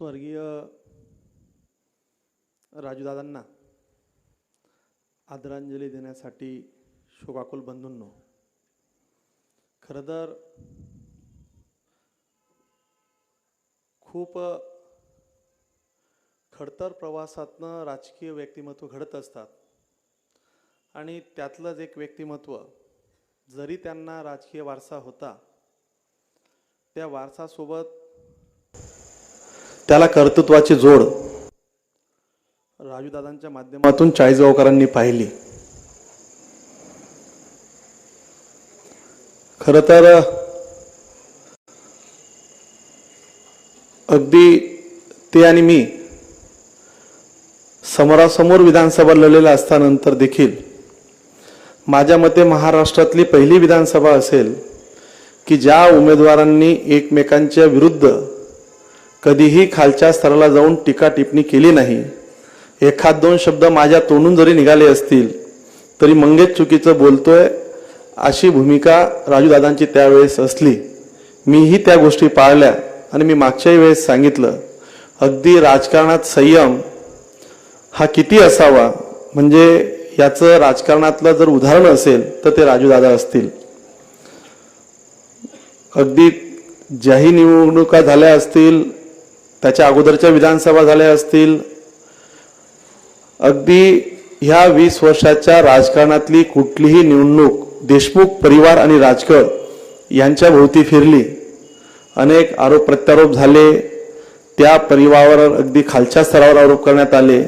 स्वर्गीय राजूदादांना आदरांजली देण्यासाठी शोकाकुल बंधूंनो खरं तर खूप खडतर प्रवासातनं राजकीय व्यक्तिमत्व घडत असतात आणि त्यातलंच एक व्यक्तिमत्व जरी त्यांना राजकीय वारसा होता त्या वारसासोबत त्याला कर्तृत्वाची जोड. राजूदादांच्या माध्यमातून चाळीसगावकरांनी पाहिली. खर तर अगदी ते आणि मी समोरासमोर विधानसभा लढलेल्या असतानंतर देखील माझ्या मते महाराष्ट्रातली पहिली विधानसभा असेल की ज्या उमेदवारांनी एकमेकांच्या विरुद्ध कधीही खालच्या स्तराला जाऊन टीका टिप्पणी केली नाही. एखाद दोन शब्द माझ्या तोंडून जरी निघाले असतील तरी मंगेश चुकीचं बोलतोय अशी भूमिका राजूदादांची त्यावेळेस असली. मीही त्या गोष्टी पाळल्या आणि मी मागच्याही वेळेस सांगितलं. अगदी राजकारणात संयम हा किती असावा? म्हणजे याचं राजकारणातलं जर उदाहरण असेल तर ते राजूदादा असतील. अगदी ज्याही निवडणुका झाल्या असतील त्याच्या अगोदरच्या विधानसभा झाल्या असतील. अगदी ह्या वीस वर्षाच्या राजकारणातली कुठलीही निवडणूक देशमुख परिवार आणि राजकड यांच्या भोवती फिरली. अनेक आरोप प्रत्यारोप झाले. त्या परिवारावर अगदी खालच्या स्तरावर आरोप करण्यात आले.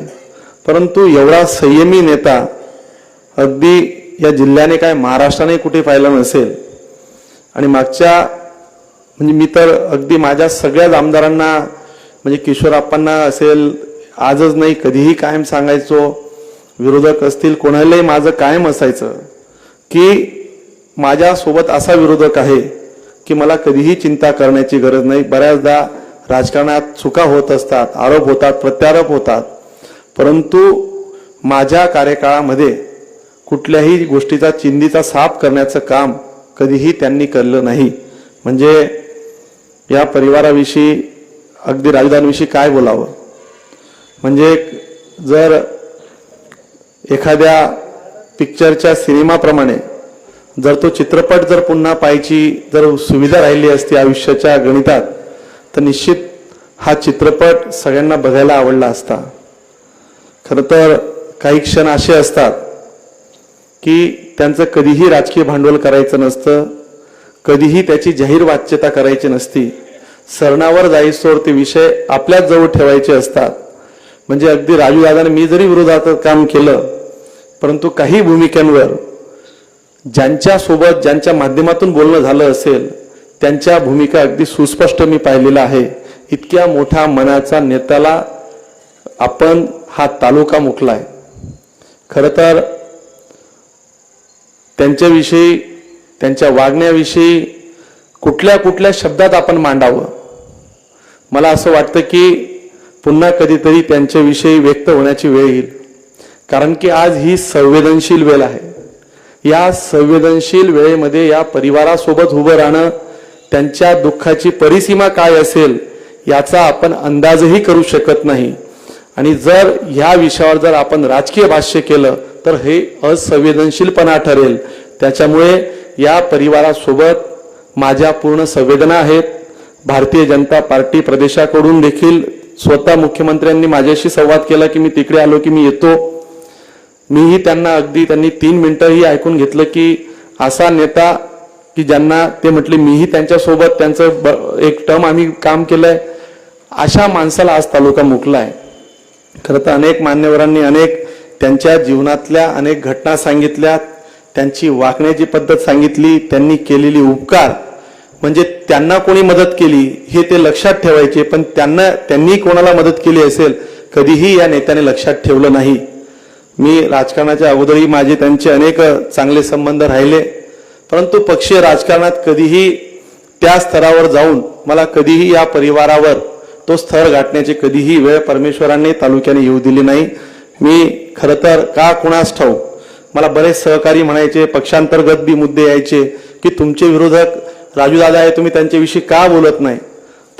परंतु एवढा संयमी नेता अगदी या जिल्ह्याने काय महाराष्ट्राने कुठे पाहिला नसेल? आणि मागच्या म्हणजे मी तर अगदी माझ्या सगळ्याच आमदारांना म्हणजे किशोरप्पांना असेल आजच नाही कधीही कायम सांगायचो विरोधक असतील कोणालाही माझं कायम असायचं की माझ्यासोबत असा विरोधक आहे की मला कधीही चिंता करण्याची गरज नाही. बऱ्याचदा राजकारणात चुका होत असतात आरोप होतात प्रत्यारोप होतात. परंतु माझ्या कार्यकाळामध्ये कुठल्याही गोष्टीचा चिंधीचा साफ करण्याचं काम कधीही त्यांनी केलं नाही. म्हणजे या परिवाराविषयी अगदी राजधानीविषयी काय बोलावं? म्हणजे जर एखाद्या पिक्चरच्या सिनेमाप्रमाणे जर तो चित्रपट जर पुन्हा पाहायची जर सुविधा राहिली असती आयुष्याच्या गणितात तर निश्चित हा चित्रपट सगळ्यांना बघायला आवडला असता. खरं तर काही क्षण असे असतात की त्यांचं कधीही राजकीय भांडवल करायचं नसतं कधीही त्याची जाहीर वाच्यता करायची नसती सरणावर जाईस्तोवर ते विषय आपल्याच जवळ ठेवायचे असतात. म्हणजे अगदी राजूदादाने मी जरी विरोधात काम केलं परंतु काही भूमिकांवर ज्यांच्यासोबत ज्यांच्या माध्यमातून बोलणं झालं असेल त्यांच्या भूमिका अगदी सुस्पष्ट मी पाहिलेला आहे. इतक्या मोठ्या मनाचा नेत्याला आपण हा तालुका मुकलाय. खरं तर त्यांच्याविषयी त्यांच्या वागण्याविषयी कुठल्या कुठल्या शब्दात आपण मांडावं? मला असं वाटतं की पुन्हा कधीतरी त्यांच्याविषयी व्यक्त होण्याची वेळ येईल. कारण की आज ही संवेदनशील वेळ आहे. या संवेदनशील वेळेमध्ये या परिवारासोबत उभं राहणं त्यांच्या दुःखाची परिसीमा काय असेल याचा आपण अंदाजही करू शकत नाही. आणि जर ह्या विषयावर जर आपण राजकीय भाष्य केलं तर हे असंवेदनशीलपणा ठरेल. त्याच्यामुळे या परिवारासोबत माझ्या पूर्ण संवेदना आहेत. भारतीय जनता पार्टी प्रदेशाकडून देखील स्वतः मुख्यमंत्र्यांनी माझ्याशी संवाद केला की मी तिकडे आलो की मी येतो. मीही त्यांना अगदी त्यांनी तीन मिनिटंही ऐकून घेतलं की असा नेता की ज्यांना ते म्हटले मीही त्यांच्यासोबत त्यांचं ब- एक टर्म आम्ही काम केलंय. अशा माणसाला आज तालुका मुकलाय. खरं तर अनेक मान्यवरांनी अनेक त्यांच्या जीवनातल्या अनेक घटना सांगितल्या त्यांची वागण्याची पद्धत सांगितली त्यांनी केलेली उपकार. म्हणजे त्यांना कोणी मदत केली हे ते लक्षात ठेवायचे पण त्यांना त्यांनी कोणाला मदत केली असेल कधीही या नेत्याने लक्षात ठेवलं नाही. मी राजकारणाच्या अगोदरही माझे त्यांचे अनेक चांगले संबंध राहिले परंतु पक्षीय राजकारणात कधीही त्या स्तरावर जाऊन मला कधीही या परिवारावर तो स्थळ गाठण्याची कधीही वेळ परमेश्वरांनी तालुक्याने येऊ दिली नाही. मी खरं तर का कुणास ठाऊ मला बरेच सहकारी म्हणायचे पक्षांतर्गत बी मुद्दे यायचे की तुमचे विरोधक राजूदादा आहे तुम्ही त्यांच्याविषयी का बोलत नाही?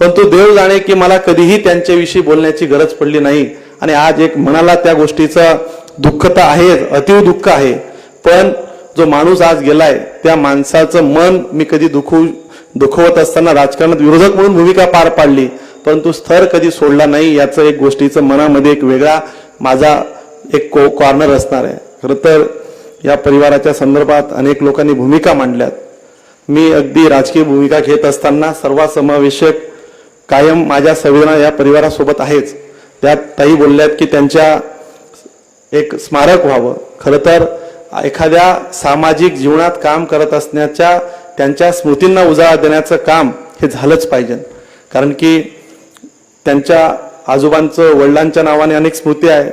पण तो देव जाणे की मला कधीही त्यांच्याविषयी बोलण्याची गरज पडली नाही. आणि आज एक मनाला त्या गोष्टीचं दुःख तर आहेच अतिव दुःख आहे. पण जो माणूस आज गेलाय त्या माणसाचं मन मी कधी दुखू दुखवत असताना राजकारणात विरोधक म्हणून भूमिका पार पाडली. परंतु स्थर कधी सोडला नाही याचं एक गोष्टीचं मनामध्ये एक वेगळा माझा एक को कॉर्नर असणार आहे. खरं तर या परिवाराच्या संदर्भात अनेक लोकांनी भूमिका मांडल्यात. मी अगदी राजकीय भूमिका घेत असताना सर्वसमावेशक कायम माझ्या संवेदना या परिवारासोबत आहेच. त्यात ताई बोलल्यात की त्यांच्या एक स्मारक व्हावं. खरं तर एखाद्या सामाजिक जीवनात काम करत असण्याच्या त्यांच्या स्मृतींना उजाळा देण्याचं काम हे झालंच पाहिजे. कारण की त्यांच्या आजोबांचं वडिलांच्या नावाने अनेक स्मृती आहे.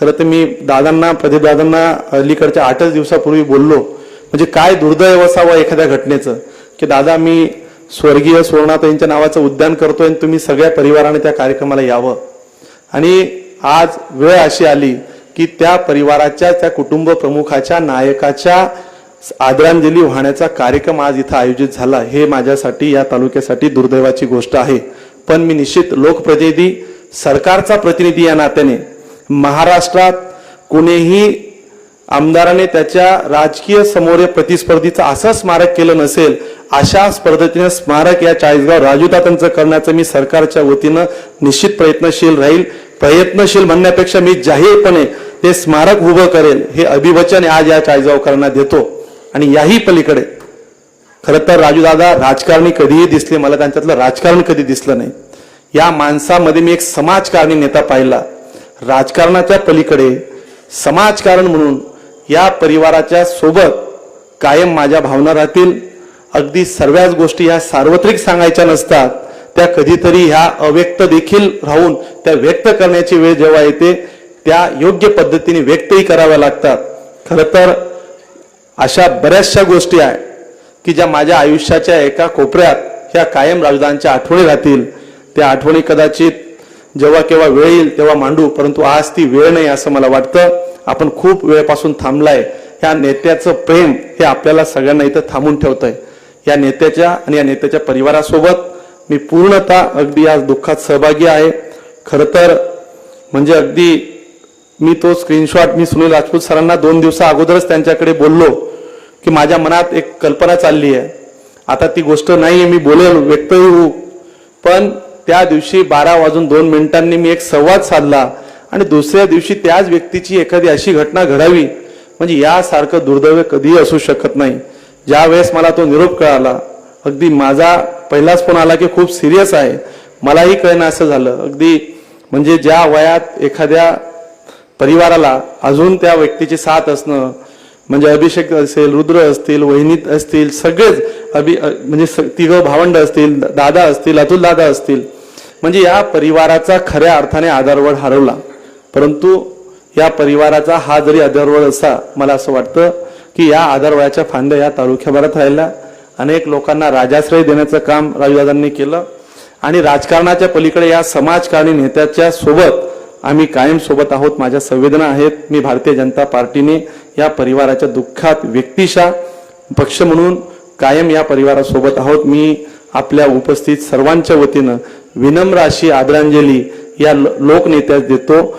खरं तर मी दादांना प्रदीप दादांना अलीकडच्या आठच दिवसापूर्वी बोललो. म्हणजे काय दुर्दैव असावं एखाद्या घटनेचं? की दादा मी स्वर्गीय सुवर्णाताईंच्या नावाचं उद्यान करतोय आणि तुम्ही सगळ्या परिवाराने त्या कार्यक्रमाला यावं. आणि आज वेळ अशी आली की त्या परिवाराच्या त्या कुटुंब प्रमुखाच्या नायकाच्या आदरांजली वाहण्याचा कार्यक्रम आज इथं आयोजित झाला. हे माझ्यासाठी या तालुक्यासाठी दुर्दैवाची गोष्ट आहे. पण मी निश्चित लोकप्रतिनिधी सरकारचा प्रतिनिधी या नात्याने. महाराष्ट्रात कोणीही आमदाराने त्याच्या राजकीय समोर प्रतिस्पर्धीचं असं स्मारक केलं नसेल अशा पद्धतीने स्मारक या चाळीसगाव राजूदातांचं करण्याचं मी सरकारच्या वतीनं निश्चित प्रयत्नशील राहील. प्रयत्नशील म्हणण्यापेक्षा मी जाहीरपणे ते स्मारक उभं करेल हे अभिवचन आज या चाळीसगावकरांना देतो. आणि याही पलीकडे खरं तर राजूदादा राजकारणी कधीही दिसले मला त्यांच्यातलं राजकारण कधी दिसलं नाही. या माणसामध्ये मी एक समाजकारणी नेता पाहिला. राजकारणाच्या पलीकडे समाजकारण म्हणून या परिवाराच्या सोबत कायम माझ्या भावना राहतील. अगदी सर्वच गोष्टी ह्या सार्वत्रिक सांगायच्या नसतात. त्या कधीतरी ह्या अव्यक्त देखील राहून त्या व्यक्त करण्याची वेळ जेव्हा येते त्या योग्य पद्धतीने व्यक्तही कराव्या लागतात. खरं तर अशा बऱ्याचशा गोष्टी आहेत की ज्या माझ्या आयुष्याच्या एका कोपऱ्यात ह्या कायम राजदानच्या आठवणी राहतील. त्या आठवणी कदाचित जेव्हा केव्हा वेळ येईल तेव्हा मांडू परंतु आज ती वेळ नाही असं मला वाटतं. आपण खूप वेळपासून थांबलाय ह्या नेत्याचं प्रेम हे आपल्याला सगळ्यांना इथं थांबून ठेवतंय. या नेत्याच्या आणि या नेत्याच्या परिवारासोबत मी पूर्णतः अगदी आज दुःखात सहभागी आहे. खरं तर म्हणजे अगदी मी तो स्क्रीनशॉट मी सुनील राजपूत सरांना दोन दिवसा अगोदरच त्यांच्याकडे बोललो की माझ्या मनात एक कल्पना चालली आहे. आता ती गोष्ट नाही मी बोलेल व्यक्त होऊ. पण त्या दिवशी बारा वाजून दोन मिनिटांनी मी एक संवाद साधला. आणि दुसऱ्या दिवशी त्याच व्यक्तीची एखादी अशी घटना घडावी म्हणजे यासारखं दुर्दैव कधीही असू शकत नाही. ज्या वेळेस मला तो निरोप कळाला अगदी माझा पहिलाच फोन आला की खूप सिरियस आहे. मलाही कळणं असं झालं. अगदी म्हणजे ज्या वयात एखाद्या परिवाराला अजून त्या व्यक्तीची साथ असणं म्हणजे अभिषेक असेल रुद्र असतील वहिनीत असतील सगळेच अभि अ- म्हणजे स- तिघं भावंड असतील दादा असतील अतुल दादा असतील म्हणजे या परिवाराचा खऱ्या अर्थाने आधारवड हरवला. परंतु या परिवाराचा हा जरी आधारवळ असा मला असं वाटतं की या आधारवळाच्या फांद्या या तालुक्याभरात राहिल्या. अनेक लोकांना राजाश्रय देण्याचं काम राजदादांनी केलं. आणि राजकारणाच्या पलीकडे या समाजकारणी नेत्याच्या सोबत आम्ही कायम सोबत आहोत माझ्या संवेदना आहेत. मी भारतीय जनता पार्टीने या परिवाराच्या दुःखात व्यक्तिशा पक्ष म्हणून कायम या परिवारासोबत आहोत. मी आपल्या उपस्थित सर्वांच्या वतीनं विनम्र अशी आदरांजली या लोकनेत्यास देतो.